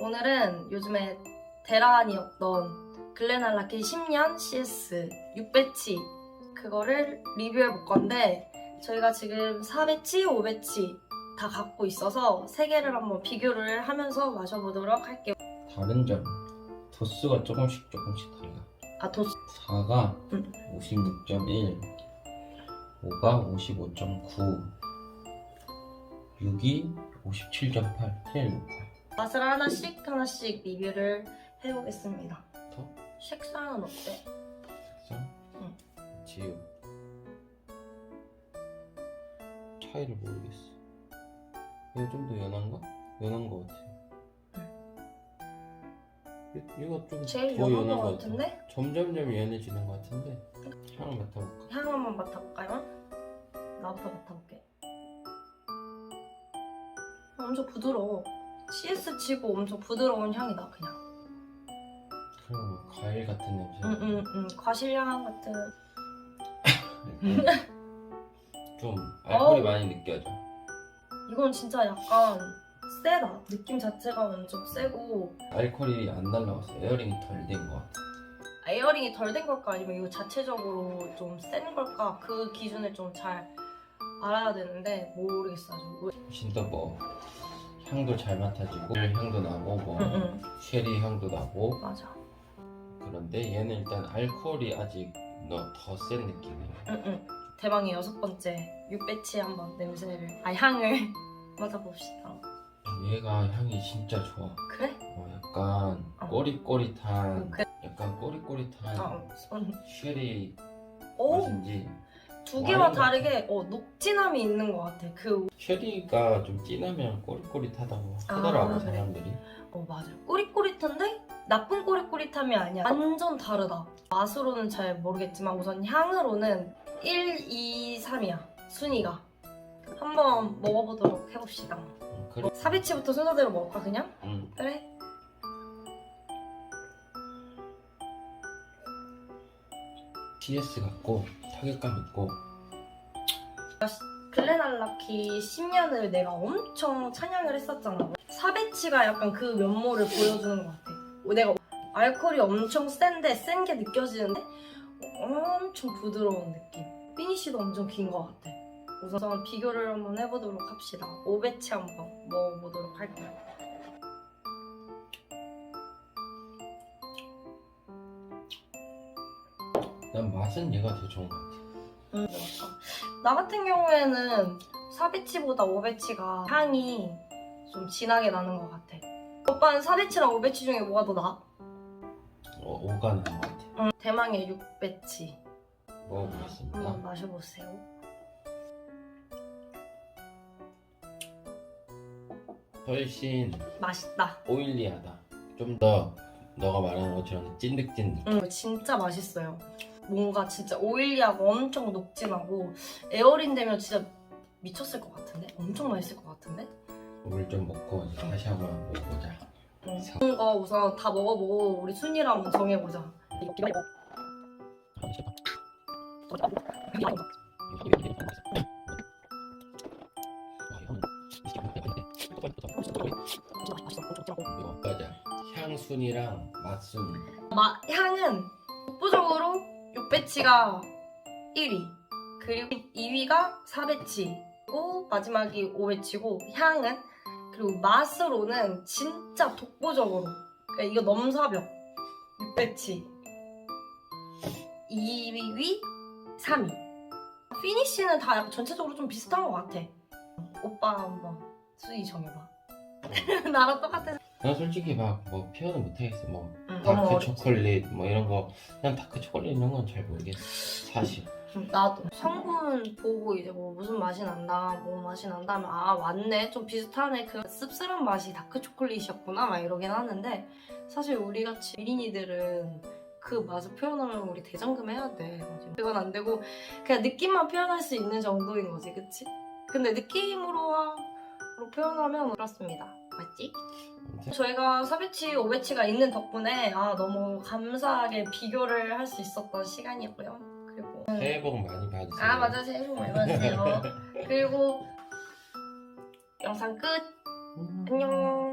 오늘은 요즘에 대란이었던 글렌알라키 10년 CS 6배치 그거를 리뷰해 볼 건데 저희가 지금 4배치, 5배치 다 갖고 있어서 세 개를 한번 비교를 하면서 마셔보도록 할게요. 다른 점 도수가 조금씩 조금씩 달라 아, 도 4가 응. 56.1 5가 55.9 6이 57.8 제일 높아 맛을 하나씩 하나씩 리뷰를 해보겠습니다. 더? 색상은 어때? 색상 응. 지우 차이를 모르겠어 이거 좀 더 연한가? 연한 거 같아 이- 이거 좀 제일 더 연한 연한 것거 같아 같은데? 점점점 연해지는 것 같은데 향을 맡아볼까? 향 한번 맡아볼까요? 나부터 맡아볼게. 엄청 부드러워. CS 치고 엄청 부드러운 향이 나 그냥. 그럼 뭐 과일 같은 냄새 응응응 과실향 같은. 좀 알코올이 어우. 많이 느껴져 이건 진짜 약간 세다. 느낌 자체가 엄청 세고 알코올이 안 날라왔어 에어링이 덜 된 것 같아 에어링이 덜 된 걸까 아니면 이거 자체적으로 좀 센 걸까 그 기준을 좀 잘 알아야 되는데 모르겠어 아주. 진짜 뭐 향도 잘 맡아지고 별 향도 나고 뭐 응응 쉐리 향도 나고 맞아. 그런데 얘는 일단 알코올이 아직 더 센 느낌이야 응응. 대망의 여섯 번째 6배치 한번 냄새를 아 향을 맡아봅시다. 얘가 향이 진짜 좋아 그래? 어, 약간 어. 꼬릿꼬릿한 그, 약간 꼬릿꼬릿한 어, 손. 쉐리 오, 맛인지 두 개와 와인. 다르게 어, 녹진함이 있는 것 같아. 그, 쉐리가 좀 진하면 꼬릿꼬릿하다고 아, 하더라고 그래? 사람들이 어 맞아. 꼬릿꼬릿한데 나쁜 꼬릿꼬릿함이 아니야. 완전 다르다. 맛으로는 잘 모르겠지만 우선 향으로는 1, 2, 3이야. 순위가. 한번 먹어보도록 해봅시다. 음, 그래 사비치부터 순서대로 먹을까 그냥? 음, 그래. TS 같고 타격감 있고 글렌알라키 10년을 내가 엄청 찬양을 했었잖아. 사배치가 약간 그 면모를 보여주는 것 같아. 내가 알코올이 엄청 센데 센 게 느껴지는데 엄청 부드러운 느낌. 피니쉬도 엄청 긴 것 같아. 우선 비교를 한번 해보도록 합시다. 5배치 한번 먹어보도록 할게요. 난 맛은 얘가 더 좋은 것 같아 음, 맞다. 나 같은 경우에는 4배치보다 5배치가 향이 좀 진하게 나는 것 같아. 오빠는 4배치랑 5배치 중에 뭐가 더 나아? 어, 오가 나는 것 같아 응, 대망의 6배치. 먹어보겠습니다 한번 마셔보세요. 훨씬 맛있다. 오일리하다 좀 더 너가 말하는 것처럼 찐득찐득 응, 진짜 맛있어요. 뭔가 진짜 오일리하고 엄청 녹진하고 에어린 되면 진짜 미쳤을 것 같은데? 엄청 맛있을 것 같은데? 물 좀 먹고 이제 다시 한번 먹어보자 응. 사- 이런 거 우선 다 먹어보고 우리 순위를 한번 정해보자. 맞아 향순이랑 맛순이 맛, 향은 독보적으로 6배치가 1위. 그리고 2위가 4배치고 마지막이 5배치고 향은 그리고 맛으로는 진짜 독보적으로 그러니까 이거 넘사벽. 6배치. 2위 3위. 피니쉬는 다 약간 전체적으로 좀 비슷한 것 같아. 오빠 한번 순위 정해봐. 나랑 똑같아 난 솔직히 막 뭐 표현을 못하겠어. 뭐 응, 너무 다크 어렵지. 초콜릿 뭐 이런 거. 그냥 다크 초콜릿 이런 건 잘 모르겠어 사실. 음, 나도. 성분 보고 이제 뭐 무슨 맛이 난다 뭐 맛이 난다 하면 아 맞네. 좀 비슷하네. 그 씁쓸한 맛이 다크 초콜릿이었구나. 막 이러긴 하는데 사실 우리 같이 미린이들은 그 맛을 표현하면 우리 대장금 해야 돼. 그건 안 되고 그냥 느낌만 표현할 수 있는 정도인 거지 그치? 근데 느낌으로 로 표현하면 그렇습니다. 맞지? 아무튼 저희가 4배치, 5배치가 있는 덕분에 아 너무 감사하게 비교를 할 수 있었던 시간이었고요. 그리고 새해 복 많이 받으세요. 아 맞아 새해 복 많이 받으세요. 그리고 영상 끝. 음. 안녕